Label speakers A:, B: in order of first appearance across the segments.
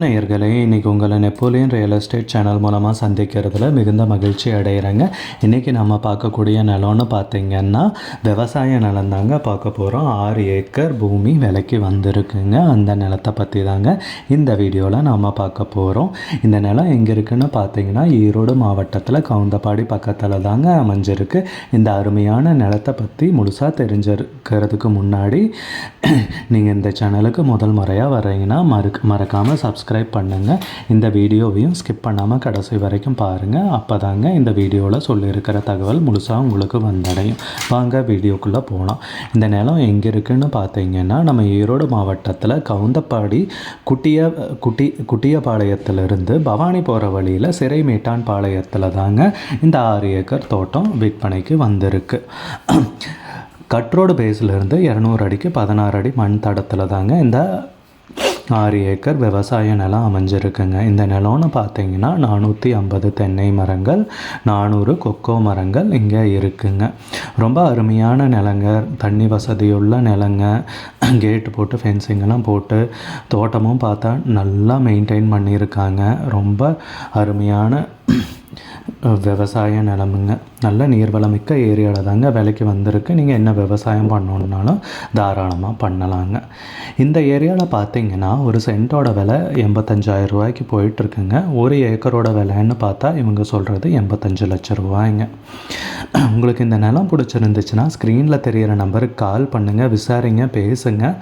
A: நேயர்களே இன்றைக்கி உங்களை நெப்போலியன் ரியல் எஸ்டேட் சேனல் மூலமாக சந்திக்கிறதுல மிகுந்த மகிழ்ச்சி அடைகிறேங்க இன்றைக்கி நம்ம பார்க்கக்கூடிய நிலம்னு பார்த்திங்கன்னா விவசாய நிலம் தாங்க பார்க்க போகிறோம் ஆறு ஏக்கர் பூமி விலைக்கு வந்திருக்குங்க. அந்த நிலத்தை பற்றி தாங்க இந்த வீடியோவில் நாம் பார்க்க போகிறோம் இந்த நிலம் எங்கே இருக்குன்னு பார்த்தீங்கன்னா ஈரோடு மாவட்டத்தில் கவுந்தப்பாடி பக்கத்தில் தாங்க அமைஞ்சிருக்கு. இந்த அருமையான நிலத்தை பற்றி முழுசாக தெரிஞ்சிருக்கிறதுக்கு முன்னாடி நீங்கள் இந்த சேனலுக்கு முதல் முறையாக வரீங்கன்னா மறு மறக்காமல் சப்ஸ்கிரைப் பண்ணுங்கள் இந்த வீடியோவையும் ஸ்கிப் பண்ணாமல் கடைசி வரைக்கும் பாருங்கள் அப்போ தாங்க இந்த வீடியோவில் சொல்லியிருக்கிற தகவல் முழுசாக உங்களுக்கு வந்தடையும். வாங்க வீடியோக்குள்ளே போகலாம் இந்த நிலம் எங்கே இருக்குன்னு பார்த்தீங்கன்னா நம்ம ஈரோடு மாவட்டத்தில் கவுந்தப்பாடி குட்டிய குட்டி குட்டியபாளையத்திலிருந்து பவானி போகிற வழியில் சிறை மீட்டான் பாளையத்தில் தாங்க இந்த ஆறு ஏக்கர் தோட்டம் விற்பனைக்கு வந்திருக்கு. கட்ரோடு பேஸ்லேருந்து இரநூறு அடிக்கு பதினாறு அடி மண் தடத்தில் தாங்க இந்த ஆறு ஏக்கர் விவசாய நிலம் அமைஞ்சிருக்குங்க. இந்த நிலம்னு பார்த்தீங்கன்னா நானூற்றி ஐம்பது தென்னை மரங்கள் நானூறு கொக்கோ மரங்கள் இங்கே இருக்குங்க. ரொம்ப அருமையான நிலங்க. தண்ணி வசதியுள்ள நிலங்க. கேட்டு போட்டு ஃபென்சிங்கெல்லாம் போட்டு தோட்டமும் பார்த்தா நல்லா மெயின்டைன் பண்ணியிருக்காங்க. ரொம்ப அருமையான விவசாய நிலமுங்க. நல்ல நீர்வளமிக்க ஏரியாவில் தாங்க விலைக்கு வந்திருக்கு. நீங்கள் என்ன விவசாயம் பண்ணணுன்னாலும் தாராளமாக பண்ணலாங்க. இந்த ஏரியாவில் பார்த்தீங்கன்னா ஒரு சென்ட்டோட விலை எண்பத்தஞ்சாயிரம் ரூபாய்க்கு போயிட்டுருக்குங்க. ஒரு ஏக்கரோட விலைன்னு பார்த்தா இவங்க சொல்கிறது எண்பத்தஞ்சு லட்ச ரூபாய்ங்க. உங்களுக்கு இந்த நிலம் பிடிச்சிருந்துச்சுன்னா ஸ்க்ரீனில் தெரிகிற நம்பருக்கு கால் பண்ணுங்கள் விசாரிங்க பேசுங்க.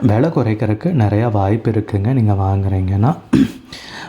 A: விலை குறைக்கிறதுக்கு நிறையா வாய்ப்பு இருக்குங்க. நீங்கள் வாங்குறீங்கன்னா.